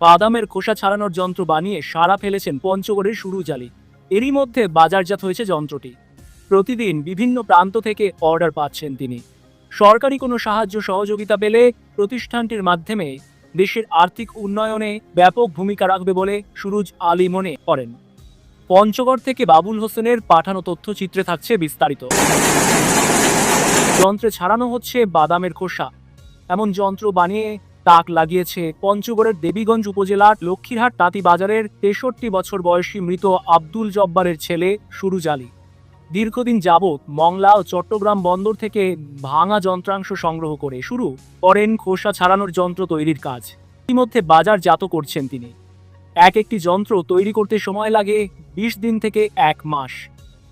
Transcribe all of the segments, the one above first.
বাদামের খোসা ছাড়ানোর যন্ত্র বানিয়ে সারা ফেলেছেন পঞ্চগড়ের সুরুজ আলী এরই মধ্যে বাজারজাত হয়েছে যন্ত্রটি। প্রতিদিন বিভিন্ন প্রান্ত থেকে অর্ডার পাচ্ছেন তিনি। সরকারি কোনো সাহায্য সহযোগিতা পেলে প্রতিষ্ঠানটির মাধ্যমে দেশের আর্থিক উন্নয়নে ব্যাপক ভূমিকা রাখবে বলে সুরুজ আলী মনে করেন। পঞ্চগড় থেকে বাবুল হোসেনের পাঠানো তথ্যচিত্রে থাকছে বিস্তারিত। যন্ত্রে ছাড়ানো হচ্ছে বাদামের খোসা। এমন যন্ত্র বানিয়ে তাক লাগিয়েছে পঞ্চগড়ের দেবীগঞ্জ উপজেলার লক্ষ্মীরহাট তাঁতি বাজারের তেষট্টি বছর বয়সী মৃত আব্দুল জব্বারের ছেলে সুরুজ আলী। দীর্ঘদিন যাবৎ মংলা ও চট্টগ্রাম বন্দর থেকে ভাঙা যন্ত্রাংশ সংগ্রহ করে শুরু করেন খোসা ছাড়ানোর যন্ত্র তৈরির কাজ। ইতিমধ্যে বাজারজাত করছেন তিনি। এক একটি যন্ত্র তৈরি করতে সময় লাগে বিশ দিন থেকে এক মাস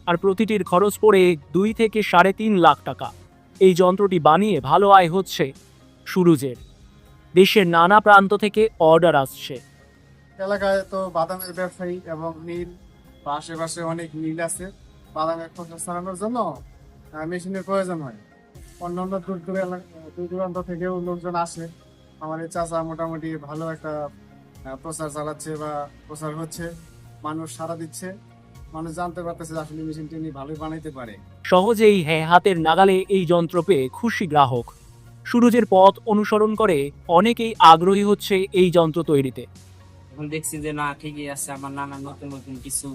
আর প্রতিটির খরচ পড়ে দুই থেকে সাড়ে তিন লাখ টাকা। এই যন্ত্রটি বানিয়ে ভালো আয় হচ্ছে সুরুজের। দেশের নানা প্রান্ত থেকে অর্ডার আসছে। এলাকায় তো বাদামের ব্যবসায়ী এবং নীল বা আশেপাশে অনেক নীল আছে। বাদামের খোসা ছাড়ানোর জন্য মেশিনের প্রয়োজন হয়। অন্যান্য দূর দূর দূর দূরান্ত থেকেও লোকজন আসে। আমার এই চাচা মোটামুটি ভালো একটা প্রচার চালাচ্ছে বা প্রচার হচ্ছে। মানুষ সারা দিচ্ছে। মানুষ জানতে পারতেছে যে আসলে মেশিনটি ভালোই বানাইতে পারে। সহজেই হ্যাঁ হাতের নাগালে এই যন্ত্র পেয়ে খুশি গ্রাহক। সুরুজের পথ অনুসরণ করে অনেকেই আগ্রহী হচ্ছে এই যন্ত্র তৈরিতে। এখন দেখছি যে না ঠিকই আছে আমার নানা নতুন নতুন কিছু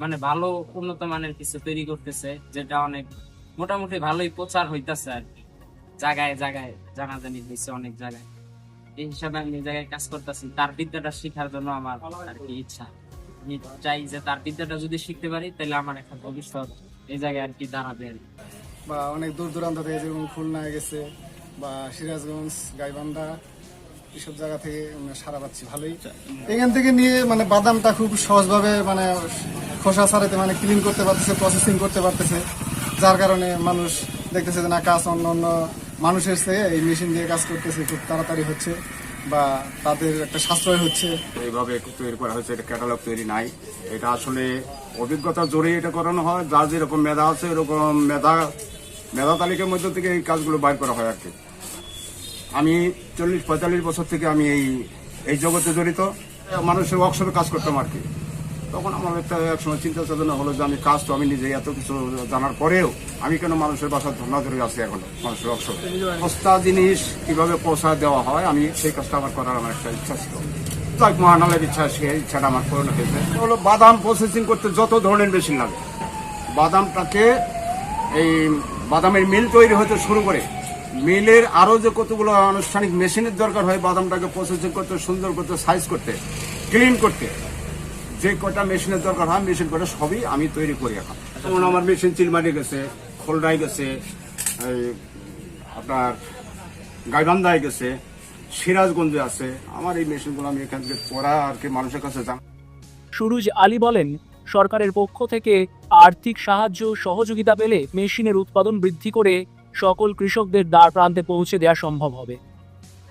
মানে ভালো উন্নত মানের কিছু তৈরি করতেছে যেটা অনেক মোটামুটি ভালোই প্রচার হইতাছে আর কি। জায়গায় জায়গায় জানাজানি হয়েছে অনেক জায়গায়। এই হিসাবে আমি জায়গায় কাজ করতেছি। তার বিদ্যাটা শেখার জন্য আমার আর কি ইচ্ছা। আমি চাই যে তার বিদ্যাটা যদি শিখতে পারি তাহলে আমার একটা ভবিষ্যৎ এই জায়গায় আর কি দাঁড়াবে বা অনেক দূর দূরান্ত থেকে যেমন খুলনায় গেছে বা সিরাজগঞ্জ গাইবান্ধা এসব জায়গা থেকে সারা পাচ্ছি ভালোই। এখান থেকে নিয়ে মানে বাদামটা খুব সহজভাবে মানে খোসা ছাড়াতে মানে ক্লিন করতে পারতেছে প্রসেসিং করতে পারতেছে। যার কারণে মানুষ দেখতেছে যে না কাজ অন্য অন্য মানুষের চেয়ে এই মেশিন দিয়ে কাজ করতেছে খুব তাড়াতাড়ি হচ্ছে বা তাদের একটা সাশ্রয় হচ্ছে। এইভাবে তৈরি করা হয়েছে এটা ক্যাটালগ তৈরি নাই। এটা আসলে অভিজ্ঞতা জোরে এটা করানো হয় যার যেরকম মেধা আছে এরকম মেধা মেধা তালিকার মধ্যে থেকে এই কাজগুলো বাইর করা হয় আর কি। আমি চল্লিশ, পঁয়তাল্লিশ বছর থেকে আমি এই এই জগতে জড়িত। মানুষের ওয়ার্কশপে কাজ করতাম আর কি। তখন আমার একটা একসময় চিন্তা চেতনা হলো যে আমি কাজ তো আমি নিজে এত কিছু জানার পরেও আমি কেন মানুষের বাসার ধর্ণা ধরে আছি এখন, মানুষের ওয়ার্কশপে সস্তা জিনিস কীভাবে পৌঁছা দেওয়া হয়, আমি সেই কাজটা আমার করার আমার একটা ইচ্ছা ছিল। তাই মহানালের ইচ্ছা সেই ইচ্ছাটা আমার পূরণ হয়েছে। হলো বাদাম প্রসেসিং করতে যত ধরনের মেশিন লাগে। বাদামটাকে এই বাদামের মিল তৈরি হতে শুরু করে। মিলের আরও যে কতগুলো আনুষ্ঠানিক মেশিনের দরকার হয়, বাদামটাকে প্রসেসিং করতে, সুন্দর করতে সাইজ করতে ক্লিন করতে, যে কটা মেশিনের দরকার হয় মেশিন কটা, সবই আমি তৈরি করি এখন। যেমন আমার মেশিন চিলমারি গেছে খোলডাই গেছে আপনার গাইবান্ধায় গেছে, সিরাজগঞ্জে আছে। আমার এই মেশিনগুলো আমি এখান থেকে পড়া আর কি মানুষের কাছে জান সুরুজ আলী বলেন, সরকারের পক্ষ থেকে আর্থিক সাহায্য সহযোগিতা পেলে মেশিনের উৎপাদন বৃদ্ধি করে সকল কৃষকদের দ্বার প্রান্তে পৌঁছে দেওয়া সম্ভব হবে।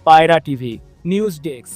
পায়রা টিভি, নিউজ ডেস্ক।